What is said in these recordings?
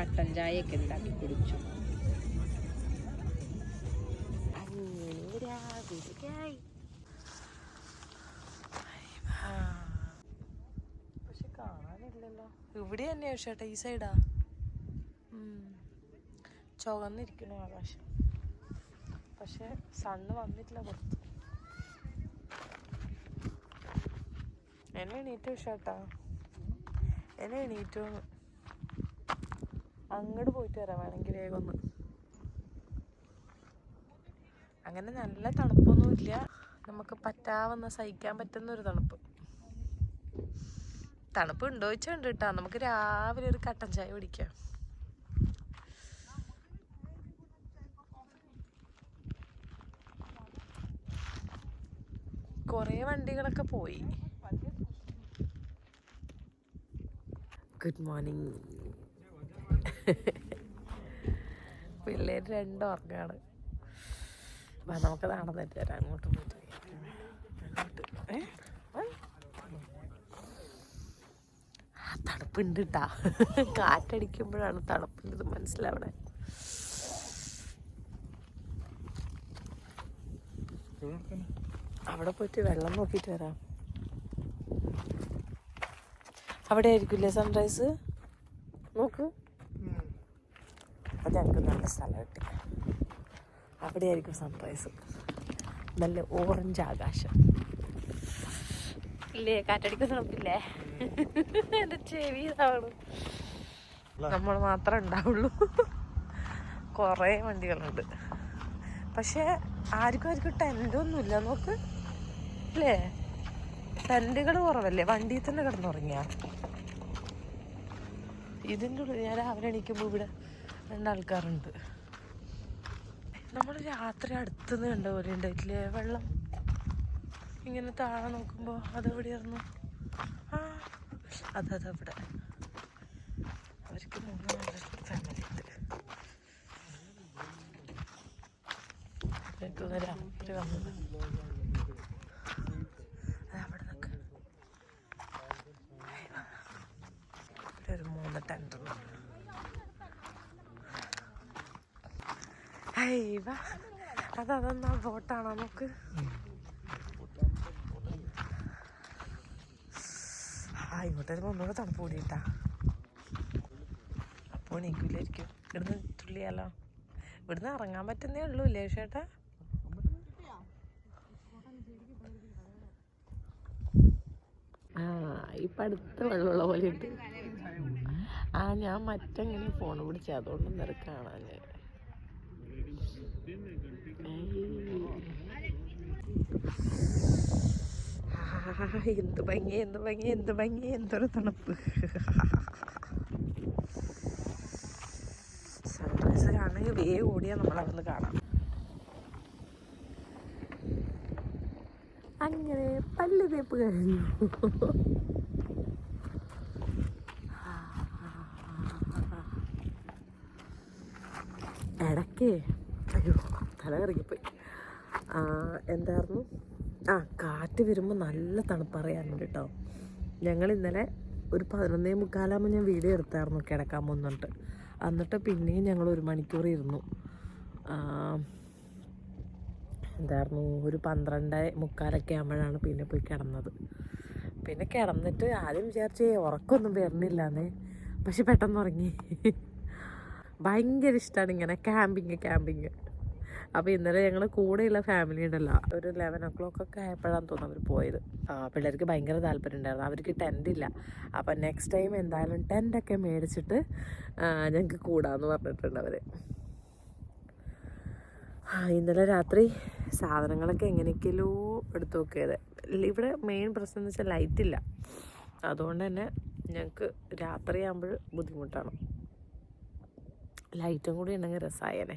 കട്ടൻ ചായയൊക്കെ ഉണ്ടാക്കി കുടിച്ചു. പക്ഷെ കാണാനില്ലല്ലോ. ഇവിടെ തന്നെയാ ചേട്ടാ ഈ സൈഡാ ചുവന്നിരിക്കണു ആകാശം. പക്ഷെ സണ്ണ് വന്നിട്ടില്ല പുറത്ത്. എന്നെ എണീറ്റു ചേട്ടാ എന്നെ എണീറ്റു. അങ്ങോട്ട് പോയിട്ട് വരാം വേണമെങ്കിൽ വേഗമൊന്ന് അങ്ങനെ നല്ല തണുപ്പൊന്നുമില്ല. നമുക്ക് പറ്റാവുന്ന സഹിക്കാൻ പറ്റുന്ന ഒരു തണുപ്പ്. തണുപ്പ് ഉണ്ടോ വെച്ചുണ്ട് കേട്ടോ നമുക്ക് രാവിലെ ഒരു കട്ടൻ ചായ കുടിക്കാം. കൊറേ വണ്ടികളൊക്കെ പോയി. ഗുഡ് മോർണിംഗ് പിള്ളേർ രണ്ടും ഉറങ്ങാണ്. നമുക്ക് നടന്നിട്ട് വരാം. അങ്ങോട്ട് പോയിട്ട് തണുപ്പുണ്ട് കേട്ടാ കാറ്റടിക്കുമ്പോഴാണ് തണുപ്പുള്ളത് മനസ്സിലാവണേ. അവിടെ പോയിട്ട് വെള്ളം നോക്കിയിട്ട് വരാം. അവിടെ ആയിരിക്കില്ലേ സൺറൈസ് നോക്ക്. അത് ഞങ്ങൾക്ക് നല്ല സ്ഥലം കിട്ടി അവിടെ ആയിരിക്കും സൺറൈസ് നല്ല ഓറഞ്ച് ആകാശം. ഇല്ലേ കാറ്റടിക്കുന്ന എന്റെ ചെവി നമ്മൾ മാത്രമേ ഉണ്ടാവുള്ളൂ. കുറേ വണ്ടികളുണ്ട്. പക്ഷേ ആർക്കും ആർക്കും ടെന്റൊന്നുമില്ല നോക്ക്. അല്ലേ ടെന്റുകൾ കുറവല്ലേ? വണ്ടിയിൽ തന്നെ കിടന്നുറങ്ങിയ? ഇതിന്റെ ഉള്ളിൽ ഞാൻ രാവിലെ എണീക്കുമ്പോൾ ഇവിടെ രണ്ടാൾക്കാരുണ്ട്. നമ്മൾ രാത്രി അടുത്തുനിന്ന് കണ്ട പോലെ ഉണ്ടായിട്ടില്ലേ? വെള്ളം ഇങ്ങനെ താഴെ നോക്കുമ്പോൾ അതെവിടെയായിരുന്നു? ആ അതവിടെ. അവർക്ക് ഫാമിലി ഉണ്ട്. രാത്രി വന്നത് അതവിടെ നിൽക്ക് ഇവിടെ ഒരു മൂന്ന് ടെന്റ് ഉണ്ട് അയ്യവ അതതെന്നാ ബോട്ടാണോ നമുക്ക്? ആ ഇങ്ങോട്ട് വരുമ്പോൾ ഒന്നുകൂടെ തണുപ്പ് കൂടിയിട്ടാ. അപ്പോൾ എണീക്കില്ലായിരിക്കും ഇവിടുന്ന് തുള്ളിയാലോ? ഇവിടുന്ന് ഇറങ്ങാൻ പറ്റുന്നേ ഉള്ളൂ ഇല്ലേ ചേട്ടാ? ഇപ്പം അടുത്ത വെള്ളമുള്ള പോലെ ഉണ്ട്. ആ ഞാൻ മറ്റെങ്ങനെ ഫോൺ പിടിച്ച അതുകൊണ്ട് അത് കാണാൻ എന്ത് ഭംഗി എന്ത് ഭംഗി എന്ത് ഭംഗി എന്തൊരു തണുപ്പ്. സൺറൈസ് കാണണമെങ്കിൽ വേഗം ഓടിയാൽ നമ്മളവിടുന്ന് കാണാം. അങ്ങനെ പല്ല് തേപ്പ് കഴിഞ്ഞു. ഇടക്കേ തല കറങ്ങിപ്പോയി എന്തായിരുന്നു? ആ കാറ്റ് വരുമ്പോൾ നല്ല തണുപ്പറിയാനുണ്ട് കേട്ടോ ഞങ്ങൾ ഇന്നലെ ഒരു പതിനൊന്നേ മുക്കാലാകുമ്പോൾ ഞാൻ വീഡിയോ എടുത്തായിരുന്നു കിടക്കാൻ പോകുന്നിട്ട് എന്നിട്ട് പിന്നെയും ഞങ്ങൾ ഒരു മണിക്കൂർ ഇരുന്നു. എന്തായിരുന്നു? ഒരു പന്ത്രണ്ട് മുക്കാലൊക്കെ ആകുമ്പോഴാണ് പിന്നെ പോയി കിടന്നത്. പിന്നെ കിടന്നിട്ട് ആദ്യം വിചാരിച്ച് ഉറക്കമൊന്നും വരണില്ലാന്നേ പക്ഷെ പെട്ടെന്ന് ഉറങ്ങി. ഭയങ്കര ഇഷ്ടമാണ് ഇങ്ങനെ ക്യാമ്പിങ് ക്യാമ്പിങ്. അപ്പോൾ ഇന്നലെ ഞങ്ങൾ കൂടെയുള്ള ഫാമിലി ഉണ്ടല്ലോ. ഒരു ലെവൻ ഒ ക്ലോക്ക് ഒക്കെ ആയപ്പോഴാണ് തോന്നുന്നു അവർ പോയത്. പിള്ളേർക്ക് ഭയങ്കര താല്പര്യം ഉണ്ടായിരുന്നു. അവർക്ക് ടെന്റ് ഇല്ല. അപ്പം നെക്സ്റ്റ് ടൈം എന്തായാലും ടെന്റൊക്കെ മേടിച്ചിട്ട് ഞങ്ങൾക്ക് കൂടാന്ന് പറഞ്ഞിട്ടുണ്ട് അവർ ഇന്നലെ രാത്രി സാധനങ്ങളൊക്കെ എങ്ങനെയൊക്കെയല്ലോ എടുത്തു നോക്കിയത്. ഇവിടെ മെയിൻ പ്രശ്നം എന്ന് വെച്ചാൽ ലൈറ്റ് ഇല്ല. അതുകൊണ്ട് തന്നെ ഞങ്ങൾക്ക് രാത്രിയാകുമ്പോൾ ബുദ്ധിമുട്ടാണ്. ലൈറ്റും കൂടി ഉണ്ടെങ്കിൽ രസമായേനെ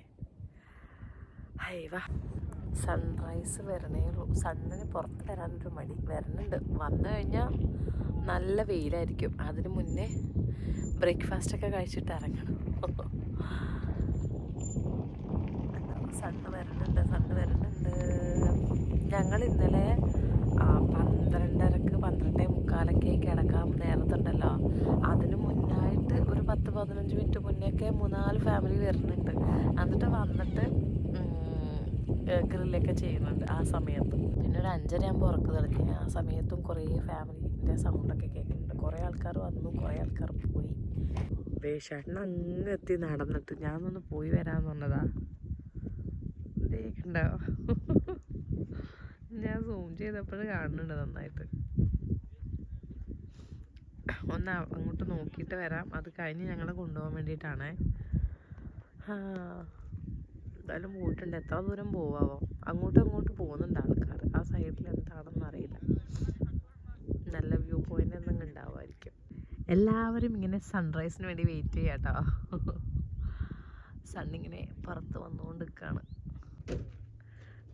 ഹൈവ സൺറൈസ് വരണേ ഉള്ളൂ. സണ്ണിന് പുറത്ത് വരാനൊരു മടി വരണുണ്ട്. വന്നു കഴിഞ്ഞാൽ നല്ല വെയിലായിരിക്കും. അതിന് മുന്നേ ബ്രേക്ക്ഫാസ്റ്റൊക്കെ കഴിച്ചിട്ട് ഇറങ്ങണം. സണ്ണ് വരണുണ്ട് സണ്ണ് വരണുണ്ട്. ഞങ്ങൾ ഇന്നലെ പന്ത്രണ്ടരക്ക് പന്ത്രണ്ടേ മുക്കാലൊക്കെ കിടക്കാൻ നേരത്തുണ്ടല്ലോ. അതിന് മുന്നായിട്ട് ഒരു പത്ത് പതിനഞ്ച് മിനിറ്റ് മുന്നേയൊക്കെ മൂന്നാൽ ഫാമിലി വരുന്നുണ്ട്. എന്നിട്ട് വന്നിട്ട് ഗ്രില്ലൊക്കെ ചെയ്യുന്നുണ്ട് ആ സമയത്ത്. പിന്നെ ഒരു അഞ്ചര ആകുമ്പോൾ ഉറക്ക് തുടങ്ങി ആ സമയത്തും കുറേ ഫാമിലിന്റെ സൗണ്ടൊക്കെ കേൾക്കുന്നുണ്ട്. കുറേ ആൾക്കാർ വന്നു കുറേ ആൾക്കാർ പോയി. ദേശാട്ടൻ അങ്ങ് എത്തി നടന്നിട്ട്. ഞാനൊന്ന് പോയി വരാമെന്ന് പറഞ്ഞതാ. ണ്ടോ ഞാൻ സൂം ചെയ്തപ്പോഴും കാണുന്നുണ്ട് നന്നായിട്ട്. ഒന്ന് അങ്ങോട്ട് നോക്കിയിട്ട് വരാം. അത് കഴിഞ്ഞ് ഞങ്ങളെ കൊണ്ടുപോകാൻ വേണ്ടിയിട്ടാണേ. ആ. എന്തായാലും പോയിട്ടുണ്ട്. എത്ര ദൂരം പോവാവോ? അങ്ങോട്ടും അങ്ങോട്ടും പോകുന്നുണ്ട് ആൾക്കാർ ആ സൈഡിൽ എന്താണെന്ന് അറിയില്ല. നല്ല വ്യൂ പോയിന്റ് എന്തെങ്കിലും ഉണ്ടാവുമായിരിക്കും. എല്ലാവരും ഇങ്ങനെ സൺറൈസിന് വേണ്ടി വെയിറ്റ് ചെയ്യാട്ടോ സണ്ണിങ്ങനെ പുറത്ത് വന്നുകൊണ്ട് നിൽക്കുകയാണ്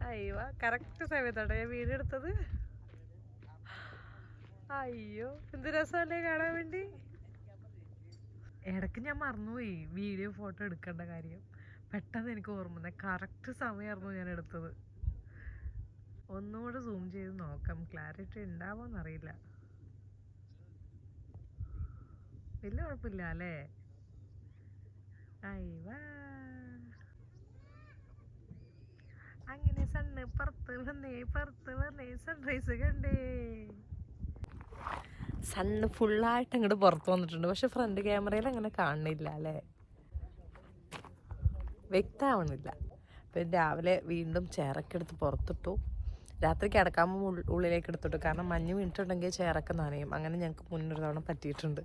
അയ്യോ കറക്റ്റ് സമയത്താണ് ഞാൻ വീട് എടുത്തത്. അയ്യോ എന്ത് രസമല്ലേ കാണാൻ വേണ്ടി? ഇടയ്ക്ക് ഞാൻ മറന്നുപോയി. വീഡിയോ ഫോട്ടോ എടുക്കേണ്ട കാര്യം. പെട്ടെന്ന് എനിക്ക് ഓർമ്മ വന്നേ. കറക്റ്റ് സമയമായിരുന്നു ഞാൻ എടുത്തത്. ഒന്നുകൂടെ സൂം ചെയ്ത് നോക്കാം. ക്ലാരിറ്റി ഉണ്ടാവോന്ന് അറിയില്ല വലിയ കുഴപ്പമില്ല അല്ലേ? അങ്ങനെ സണ്ണ് പുറത്ത് വന്നേ പുറത്ത് വന്നേ സൺറൈസ് കണ്ടേ. സണ്ണ് ഫുള്ളായിട്ട് അങ്ങോട്ട് പുറത്ത് വന്നിട്ടുണ്ട്. പക്ഷെ ഫ്രണ്ട് ക്യാമറയിൽ അങ്ങനെ കാണുന്നില്ല അല്ലേ? വ്യക്തമാവണില്ല. അപ്പം രാവിലെ വീണ്ടും ചേറക്കെടുത്ത് പുറത്തിട്ടു. രാത്രി കിടക്കാമ്പോൾ ഉള്ളിലേക്ക് എടുത്തിട്ടു കാരണം മഞ്ഞ് വീണിട്ടുണ്ടെങ്കിൽ ചേറൊക്കെ നനയും. അങ്ങനെ ഞങ്ങൾക്ക് മുന്നൊരു തവണ പറ്റിയിട്ടുണ്ട്.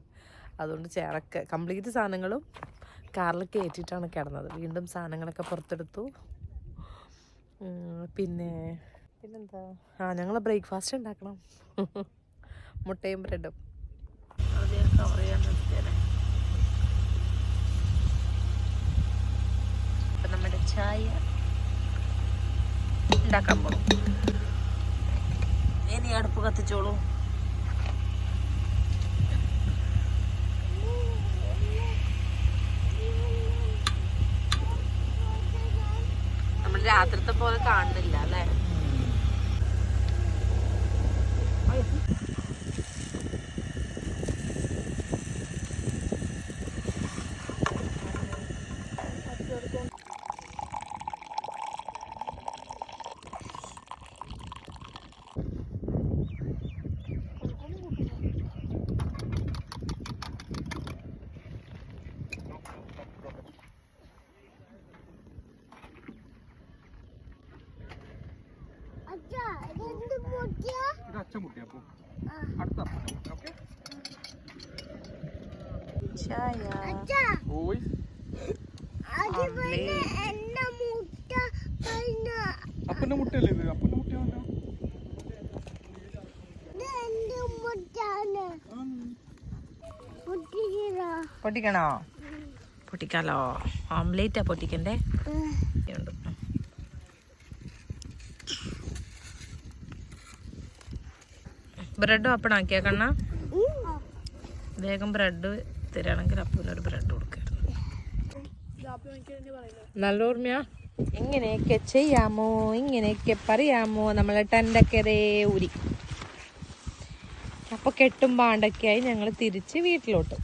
അതുകൊണ്ട് ചേറക്ക കംപ്ലീറ്റ് സാധനങ്ങളും കാറിൽ കയറ്റിയിട്ടാണ് കിടന്നത്. വീണ്ടും സാധനങ്ങളൊക്കെ പുറത്തെടുത്തു. പിന്നെ പിന്നെന്താ? ആ ഞങ്ങൾ ബ്രേക്ക്ഫാസ്റ്റ് ഉണ്ടാക്കണം. മുട്ടയും ബ്രെഡും. കവർ ചെയ്യാൻ അപ്പം നമ്മുടെ ചായ ഉണ്ടാക്കാൻ പോകും ഇനി അടുപ്പ് കത്തിച്ചോളൂ. നമ്മൾ രാത്രിത്തെ പോലെ കാണുന്നില്ല. പൊട്ടിയാ? അപ്പൊ. അടുത്ത ഓക്കെ? ഓയ് അപ്പന്റെ മുട്ടല്ലേ ഇത്? അപ്പന്റെ പൊട്ടിക്കില്ല പൊട്ടിക്കണോ? പൊട്ടിക്കാലോ. ഓംലേറ്റാ പൊട്ടിക്കണ്ടേ? ബ്രെഡും അപ്പണാക്കിയാ കണ്ണ. വേഗം ബ്രെഡ് തരാണെങ്കിൽ ഒരു ബ്രെഡ് കൊടുക്കായിരുന്നു. നല്ല ഓർമ്മയാ ഇങ്ങനെയൊക്കെ ചെയ്യാമോ? ഇങ്ങനെയൊക്കെ പറയാമോ? നമ്മളെ ടെന്റൊക്കെ അതേ ഊരി. അപ്പൊ കെട്ടും പാണ്ടൊക്കെയായി ഞങ്ങൾ തിരിച്ച് വീട്ടിലോട്ട്.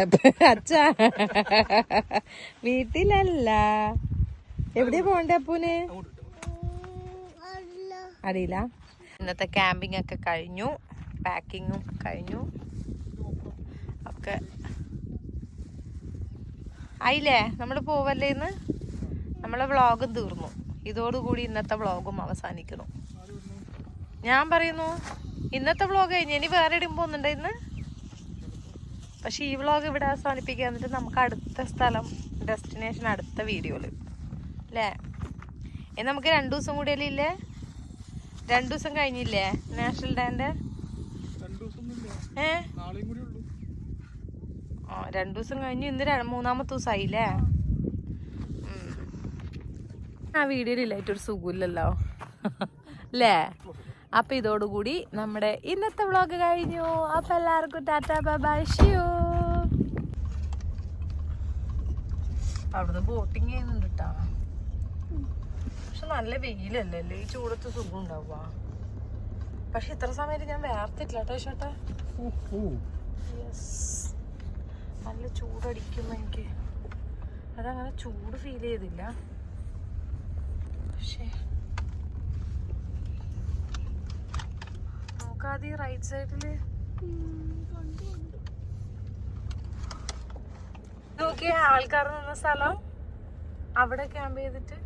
അച്ഛ അച്ഛാ. വീട്ടിലല്ല. എവിടെയാ പോണ്ടേ അപ്പൂന്? അറിയില്ല. ഇന്നത്തെ ക്യാമ്പിംഗ് ഒക്കെ കഴിഞ്ഞു. പാക്കിങ്ങും കഴിഞ്ഞു. ഒക്കെ ആയില്ലേ? നമ്മൾ പോവല്ലേ ഇന്ന്? നമ്മളെ വ്ളോഗും തീർന്നു. ഇതോടുകൂടി ഇന്നത്തെ വ്ളോഗും അവസാനിക്കുന്നു. ഞാൻ പറയുന്നു ഇന്നത്തെ വ്ളോഗ് കഴിഞ്ഞ്. ഇനി വേറെ ഇടും പോകുന്നുണ്ടോ ഇന്ന്? പക്ഷെ ഈ വ്ളോഗ് ഇവിടെ അവസാനിപ്പിക്കുക എന്നിട്ട് നമുക്ക് അടുത്ത സ്ഥലം ഡെസ്റ്റിനേഷൻ അടുത്ത വീഡിയോയിൽ. അല്ലേ? ഇനി നമുക്ക് രണ്ടു ദിവസം കൂടിയല്ലേ ഇല്ലേ? രണ്ടു ദിവസം കഴിഞ്ഞില്ലേ നാഷണൽ ഡേന്റെ? ഏ? ആ രണ്ടു ദിവസം കഴിഞ്ഞ് ഇന്ന് മൂന്നാമത്തെ ദിവസമായില്ലേ. ആ. വീഡിയോയിലായിട്ട് ഒരു സുഖമില്ലല്ലോ. അല്ലേ അപ്പൊ ഇതോടുകൂടി നമ്മുടെ ഇന്നത്തെ വ്ളോഗ് കഴിഞ്ഞു. അപ്പൊ എല്ലാവർക്കും ടാറ്റാ ബൈ ഷിയോ അവിടുന്ന് ബോട്ടിങ് ചെയ്യുന്നുണ്ട് കേട്ടോ പക്ഷെ നല്ല വെയിലല്ലേ? ഈ ചൂടത്ത് സുഖം ഉണ്ടാവുക പക്ഷെ ഇത്ര സമയത്ത് ഞാൻ വേർത്തിട്ടില്ല കേട്ടോ ചേട്ടാ നല്ല ചൂടടിക്കുന്നു എനിക്ക്. അതങ്ങനെ ചൂട് ഫീൽ ചെയ്തില്ല. പക്ഷേ നോക്കാതെ റൈറ്റ് സൈഡിൽ ആൾക്കാർ നിന്ന സ്ഥലം അവിടെ ക്യാമ്പ് ചെയ്തിട്ട്